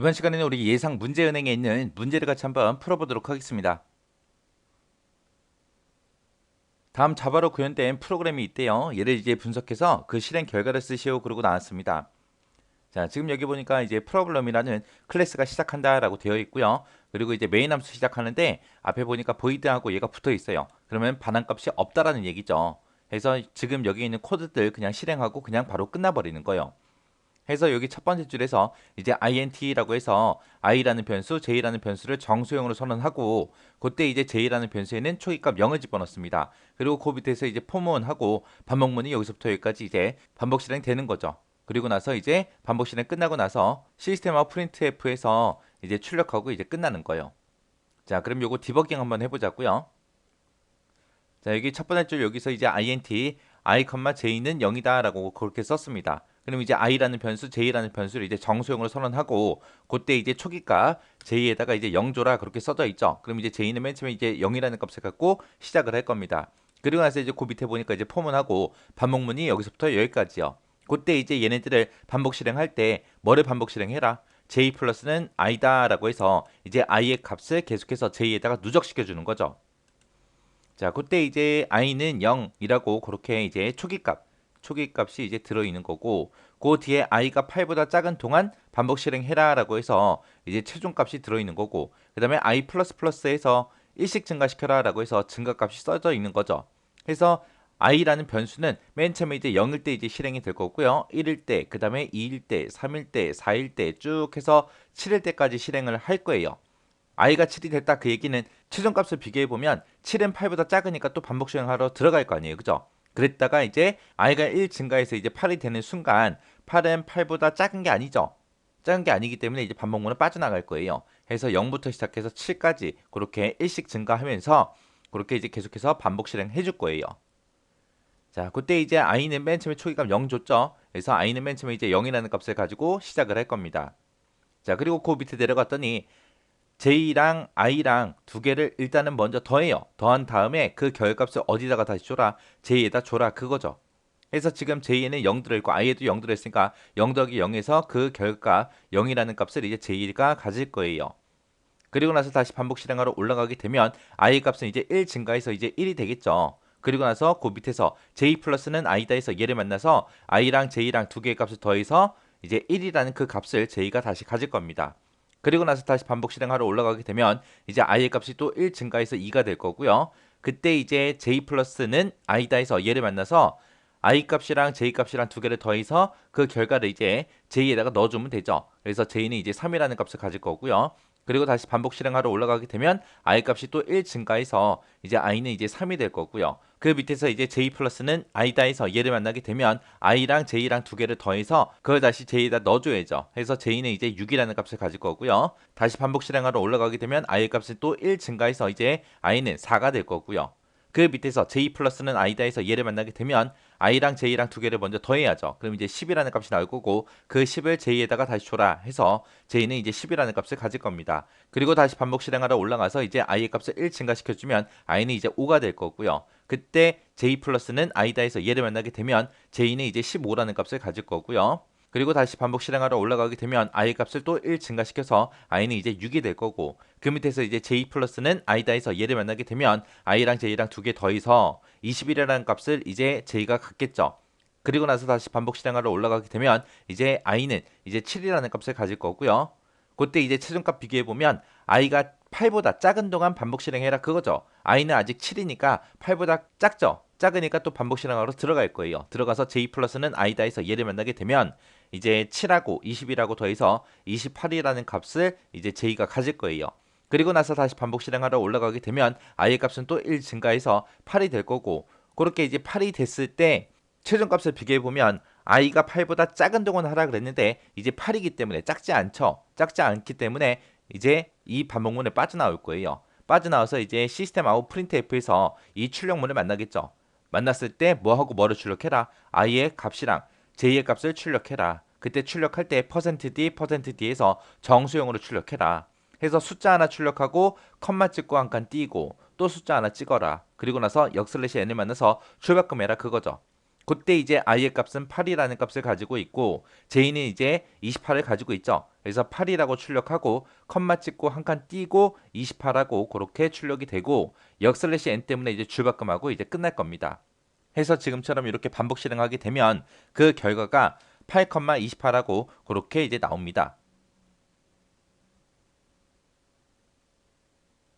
이번 시간에는 우리 예상 문제은행에 있는 문제를 같이 한번 풀어보도록 하겠습니다. 다음 자바로 구현된 프로그램이 있대요. 얘를 이제 분석해서 그 실행 결과를 쓰시오 그러고 나왔습니다. 자, 지금 여기 보니까 이제 프로블럼이라는 클래스가 시작한다라고 되어 있고요. 그리고 이제 메인 함수 시작하는데 앞에 보니까 보이드하고 얘가 붙어 있어요. 그러면 반환값이 없다라는 얘기죠. 그래서 지금 여기 있는 코드들 그냥 실행하고 그냥 바로 끝나버리는 거예요. 해서 여기 첫 번째 줄에서 이제 int라고 해서 i라는 변수, j라는 변수를 정수형으로 선언하고 그때 이제 j라는 변수에는 초기값 0을 집어넣습니다. 그리고 그 밑에서 이제 포문하고 반복문이 여기서부터 여기까지 이제 반복 실행되는 거죠. 그리고 나서 이제 반복 실행 끝나고 나서 시스템와 printf에서 이제 출력하고 이제 끝나는 거예요. 자, 그럼 요거 디버깅 한번 해보자고요. 자, 여기 첫 번째 줄 여기서 이제 int i, j는 0이다 라고 그렇게 썼습니다. 그럼 이제 i라는 변수, j라는 변수를 이제 정수형으로 선언하고 그때 이제 초기값 j에다가 이제 0조라 그렇게 써져 있죠. 그럼 이제 j는 맨 처음에 이제 0이라는 값을 갖고 시작을 할 겁니다. 그리고 나서 이제 그 밑에 보니까 이제 포문하고 반복문이 여기서부터 여기까지요. 그때 이제 얘네들을 반복 실행할 때 뭐를 반복 실행해라? j 플러스는 i다 라고 해서 이제 i의 값을 계속해서 j에다가 누적시켜 주는 거죠. 자, 그때 이제 i는 0이라고 그렇게 이제 초기값 초기 값이 이제 들어있는 거고 그 뒤에 i가 8보다 작은 동안 반복 실행해라 라고 해서 이제 최종 값이 들어있는 거고 그 다음에 i 플러스에서 일씩 증가시켜라 라고 해서 증가값이 써져 있는 거죠. 그래서 i라는 변수는 맨 처음에 이제 0일 때 이제 실행이 될 거고요. 1일 때, 그 다음에 2일 때, 3일 때, 4일 때 쭉 해서 7일 때까지 실행을 할 거예요. i가 7이 됐다 그 얘기는 최종값을 비교해 보면 7은 8보다 작으니까 또 반복 실행하러 들어갈 거 아니에요. 그죠? 그랬다가 이제 i가 1 증가해서 이제 8이 되는 순간 8은 8보다 작은 게 아니죠. 작은 게 아니기 때문에 이제 반복문은 빠져나갈 거예요. 해서 0부터 시작해서 7까지 그렇게 1씩 증가하면서 그렇게 이제 계속해서 반복 실행해 줄 거예요. 자, 그때 이제 i는 맨 처음에 초기값 0 줬죠. 그래서 i는 맨 처음에 이제 0이라는 값을 가지고 시작을 할 겁니다. 자, 그리고 그 밑에 내려갔더니 j랑 i랑 두 개를 일단은 먼저 더해요. 더한 다음에 그 결값을 어디다가 다시 줘라? j에다 줘라 그거죠. 그래서 지금 j에는 0 들어있고 i에도 0 들어있으니까 0 더하기 0에서 그 결값 0이라는 값을 이제 j가 가질 거예요. 그리고 나서 다시 반복 실행하러 올라가게 되면 i 값은 이제 1 증가해서 이제 1이 되겠죠. 그리고 나서 그 밑에서 j 플러스는 i다 해서 얘를 만나서 i랑 j랑 두 개의 값을 더해서 이제 1이라는 그 값을 j가 다시 가질 겁니다. 그리고 나서 다시 반복 실행하러 올라가게 되면 이제 i의 값이 또 1 증가해서 2가 될 거고요. 그때 이제 j 플러스는 i다 해서 얘를 만나서 i 값이랑 j 값이랑 두 개를 더해서 그 결과를 이제 j에다가 넣어주면 되죠. 그래서 j는 이제 3이라는 값을 가질 거고요. 그리고 다시 반복 실행하러 올라가게 되면 i 값이 또 1 증가해서 이제 i는 이제 3이 될 거고요. 그 밑에서 이제 j 플러스는 i다에서 얘를 만나게 되면 i랑 j랑 두 개를 더해서 그걸 다시 j에다 넣어줘야죠. 그래서 j는 이제 6이라는 값을 가질 거고요. 다시 반복 실행하러 올라가게 되면 i의 값이 또 1 증가해서 이제 i는 4가 될 거고요. 그 밑에서 j 플러스는 i다에서 얘를 만나게 되면 i랑 j랑 두 개를 먼저 더해야죠. 그럼 이제 10이라는 값이 나올 거고 그 10을 j에다가 다시 줘라 해서 j는 이제 10이라는 값을 가질 겁니다. 그리고 다시 반복 실행하러 올라가서 이제 i의 값을 1 증가시켜주면 i는 이제 5가 될 거고요. 그때 j 플러스는 i다에서 얘를 만나게 되면 j는 이제 15라는 값을 가질 거고요. 그리고 다시 반복 실행하러 올라가게 되면 i 값을 또 1 증가시켜서 i는 이제 6이 될 거고 그 밑에서 이제 j 플러스는 i다에서 얘를 만나게 되면 i랑 j랑 두 개 더해서 21이라는 값을 이제 j가 갖겠죠. 그리고 나서 다시 반복 실행하러 올라가게 되면 이제 i는 이제 7이라는 값을 가질 거고요. 그때 이제 최종값 비교해 보면 i가 8보다 작은 동안 반복 실행해라 그거죠. i는 아직 7이니까 8보다 작죠. 작으니까 또 반복 실행하러 들어갈 거예요. 들어가서 j 플러스는 i다에서 얘를 만나게 되면 이제 7하고 20이라고 더해서 28이라는 값을 이제 j가 가질 거예요. 그리고 나서 다시 반복 실행하러 올라가게 되면 i의 값은 또 1 증가해서 8이 될 거고 그렇게 이제 8이 됐을 때 최종값을 비교해 보면 i가 8보다 작은 동안 하라 그랬는데 이제 8이기 때문에 작지 않죠. 작지 않기 때문에 이제 이 반복문에 빠져나올 거예요. 빠져나와서 이제 시스템 아웃 프린트f에서 이 출력문을 만나겠죠. 만났을 때 뭐하고 뭐를 출력해라. i의 값이랑 j의 값을 출력해라. 그때 출력할 때 %d, %d에서 정수형으로 출력해라. 해서 숫자 하나 출력하고 컴마 찍고 한 칸 띄고 또 숫자 하나 찍어라. 그리고 나서 역슬래시 n을 만나서 출력금 해라 그거죠. 그때 이제 i의 값은 8이라는 값을 가지고 있고 j는 이제 28을 가지고 있죠. 그래서 8이라고 출력하고 컴마 찍고 한 칸 띄고 28하고 그렇게 출력이 되고 역슬래시 n 때문에 이제 줄바꿈하고 이제 끝날 겁니다. 해서 지금처럼 이렇게 반복 실행하게 되면 그 결과가 8,28하고 그렇게 이제 나옵니다.